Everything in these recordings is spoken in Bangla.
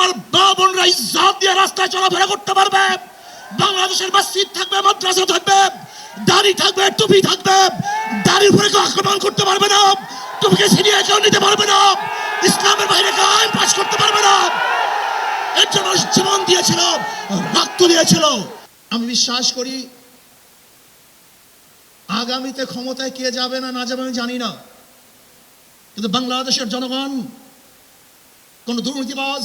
আমার মা বোনরা ইজ্জত দিয়ে রাস্তায় চলাফেরা করতে পারবে। বাংলাদেশের মসজিদ থাকবে, মাদ্রাসা থাকবে, দাড়ি থাকবে, টুপি থাকবে। দাড়ির উপরে কেউ আক্রমণ করতে পারবে না। টুপিকে ছিনিয়ে কেউ নিতে পারবে না। ইসলামের বাইরে কেউ আইন পাশ করতে পারবে না। এর জন্য জীবন দিয়েছিল, রক্ত দিয়েছিল। আমি বিশ্বাস করি, আগামীতে ক্ষমতায় কে যাবে না না যাবে আমি জানি না। কিন্তু বাংলাদেশের জনগণ, কোন দুর্নীতিবাজ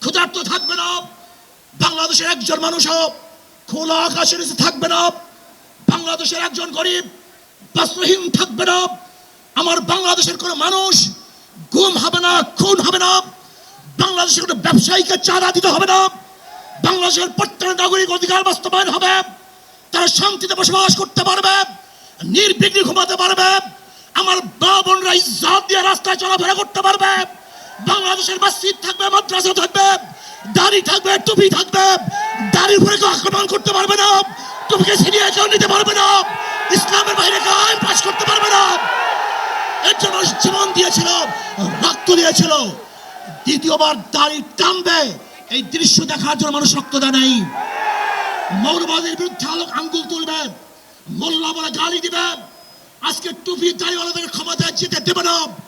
ক্ষুধার্ত থাকবে না। বাংলাদেশের একজন মানুষও খোলা আকাশের থাকবে না। বাংলাদেশের একজন গরিব বস্ত্রহীন থাকবে না। আমার বাংলাদেশের কোনো মানুষ গুম হবে না, খুন হবে না। বাংলাদেশের কোনো ব্যবসায়ীকে চাঁদা দিতে হবে না। বাংলাদেশের প্রত্যেক নাগরিক অধিকার বাস্তবায়ন হবে। তারা শান্তিতে বসবাস করতে পারবে, নির্বিঘ্নে ঘুমাতে পারবে। আমার মা বোনরা ইজ্জত দিয়ে রাস্তায় চলাফেরা করতে পারবে। বাংলাদেশের মসজিদ থাকবে, মাদ্রাসা থাকবে, দাড়ি থাকবে, টুপি থাকবে। দাড়ির উপরে কেউ আক্রমণ করতে পারবে না। টুপিকে ছিনিয়ে কেউ নিতে পারবে না। ইসলামের বাইরে কেউ আইন পাশ করতে পারবে না। এর জন্য জীবন দিয়েছিল, রক্ত দিয়েছিল। দ্বিতীয়বার দাড়ি টানবে। এই দৃশ্য দেখার জন্য মানুষ রক্ত দেয় নাই। মৌলবাদের বিরুদ্ধে আলোক আঙ্গুল তুলবে। মোল্লা বলে গালি দিবে। আজকে টুপি দাড়িওয়ালাদের ক্ষমতায় যেতে দেবে না।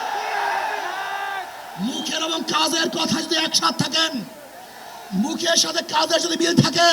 মুখের এবং কাজের কথা যদি একসাথ থাকেন মুখের সাথে কাজের যদি মিল থাকে